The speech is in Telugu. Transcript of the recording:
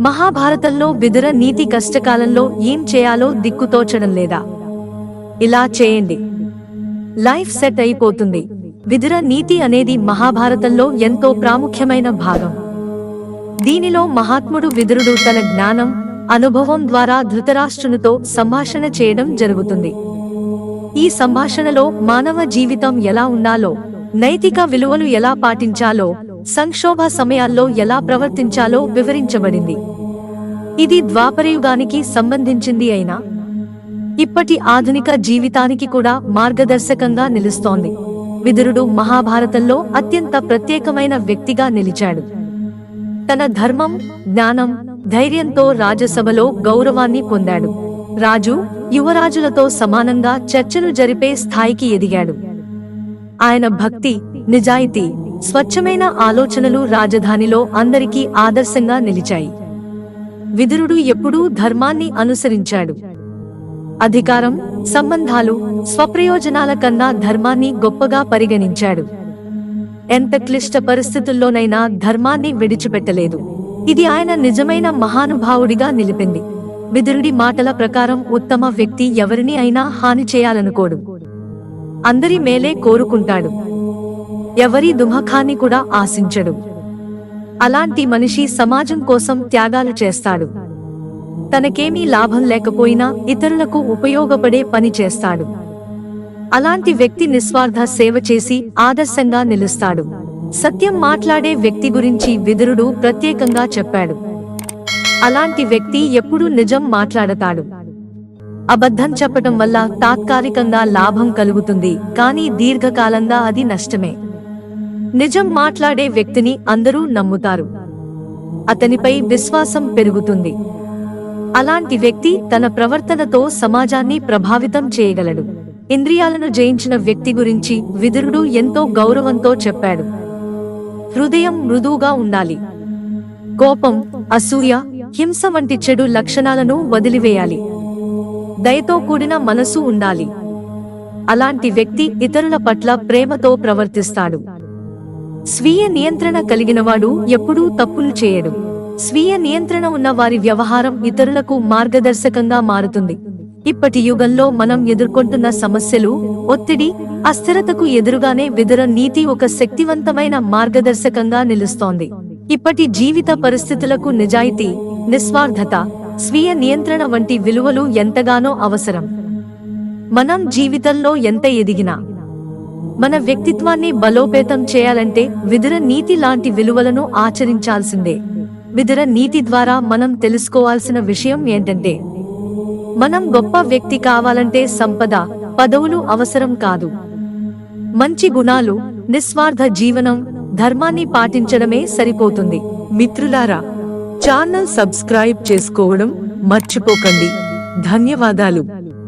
మహాభారతంలో విదుర నీతి కష్టకాలంలో ఏం చేయాలో దిక్కుతోచడం లేదా? ఇలా చేయండి. లైఫ్ సెట్ అయిపోతుంది. విదుర నీతి అనేది మహాభారతంలో ఎంతో ప్రాముఖ్యమైన భాగం. దీనిలో మహాత్ముడు విదురుడు తన జ్ఞానం అనుభవం ద్వారా ధృతరాష్ట్రునితో సంభాషణ చేయడం జరుగుతుంది. ఈ సంభాషణలో మానవ జీవితం ఎలా ఉండాలో నైతిక విలువలు ఎలా పాటించాలో సంక్షోభ సమయాల్లో ఎలా ప్రవర్తించాలో వివరించబడింది. ఇది ద్వాపరయుగానికి సంబంధించింది అయినా ఇప్పటి ఆధునిక జీవితానికి కూడా మార్గదర్శకంగా నిలుస్తోంది. విదురుడు మహాభారతంలో అత్యంత ప్రత్యేకమైన వ్యక్తిగా నిలిచాడు. తన ధర్మం జ్ఞానం ధైర్యంతో రాజసభలో గౌరవాన్ని పొందాడు. రాజు యువరాజులతో సమానంగా చర్చలు జరిపే స్థాయికి ఎదిగాడు. ఆయన భక్తి నిజాయితీ స్వచ్ఛమైన ఆలోచనలు రాజధానిలో అందరికీ ఆదర్శంగా నిలిచాయి. విదురుడు ఎప్పుడూ ధర్మాన్ని అనుసరించాడు. అధికారం సంబంధాలు స్వప్రయోజనాల కన్నా ధర్మాన్ని గొప్పగా పరిగణించాడు. ఎంత క్లిష్ట పరిస్థితుల్లోనైనా ధర్మాన్ని విడిచిపెట్టలేదు. ఇది ఆయన నిజమైన మహానుభావుడిగా నిలిపింది. విదురుడి మాటల ప్రకారం ఉత్తమ వ్యక్తి ఎవరిని అయినా హాని చేయాలనుకోడు. అందరి మేలే కోరుకుంటాడు. ఎవరి దుమఖాన్ని కూడా ఆశించడు. అలాంటి మనిషి సమాజం కోసం త్యాగాలు చేస్తాడు. తనకేమీ లాభం లేకపోయినా ఇతరులకు ఉపయోగపడే పని చేస్తాడు. అలాంటి వ్యక్తి నిస్వార్థ సేవ చేసి ఆదర్శంగా నిలుస్తాడు. సత్యం మాట్లాడే వ్యక్తి గురించి విదురుడు ప్రత్యేకంగా చెప్పాడు. అలాంటి వ్యక్తి ఎప్పుడూ నిజం మాట్లాడతాడు. అబద్ధం చెప్పటం వల్ల తాత్కాలికంగా లాభం కలుగుతుంది కానీ దీర్ఘకాలంగా అది నష్టమే. నిజం మాట్లాడే వ్యక్తిని అందరూ నమ్ముతారు. అతనిపై విశ్వాసం పెరుగుతుంది. అలాంటి వ్యక్తి తన ప్రవర్తనతో సమాజాన్ని ప్రభావితం చేయగలడు. ఇంద్రియాలను జయించిన వ్యక్తి గురించి విదురుడు ఎంతో గౌరవంతో చెప్పాడు. హృదయం మృదువుగా ఉండాలి. కోపం అసూయ హింస వంటి చెడు లక్షణాలను వదిలివేయాలి. దయతో కూడిన మనసు ఉండాలి. అలాంటి వ్యక్తి ఇతరుల పట్ల ప్రేమతో ప్రవర్తిస్తాడు. స్వీయ నియంత్రణ కలిగినవాడు ఎప్పుడూ తప్పులు చేయడు. స్వీయ నియంత్రణ ఉన్న వారి వ్యవహారం ఇతరులకు మార్గదర్శకంగా మారుతుంది. ఇప్పటి యుగంలో మనం ఎదుర్కొంటున్న సమస్యలు ఒత్తిడి అస్థిరతకు ఎదురుగానే విదుర నీతి ఒక శక్తివంతమైన మార్గదర్శకంగా నిలుస్తోంది. ఇప్పటి జీవిత పరిస్థితులకు నిజాయితీ నిస్వార్థత స్వీయ నియంత్రణ వంటి విలువలు ఎంతగానో అవసరం. మనం జీవితంలో ఎంత ఎదిగినా మన వ్యక్తిత్వాన్ని బలోపేతం చేయాలంటే విదుర నీతి లాంటి విలువలను ఆచరించాల్సిందే. విదుర నీతి ద్వారా మనం తెలుసుకోవాల్సిన విషయం ఏంటంటే మనం గొప్ప వ్యక్తి కావాలంటే సంపద పదవులు అవసరం కాదు. మంచి గుణాలు నిస్వార్థ జీవనం ధర్మాన్ని పాటించడమే సరిపోతుంది. మిత్రులారా ఛానల్ సబ్స్క్రైబ్ చేసుకోవడం మర్చిపోకండి. ధన్యవాదాలు.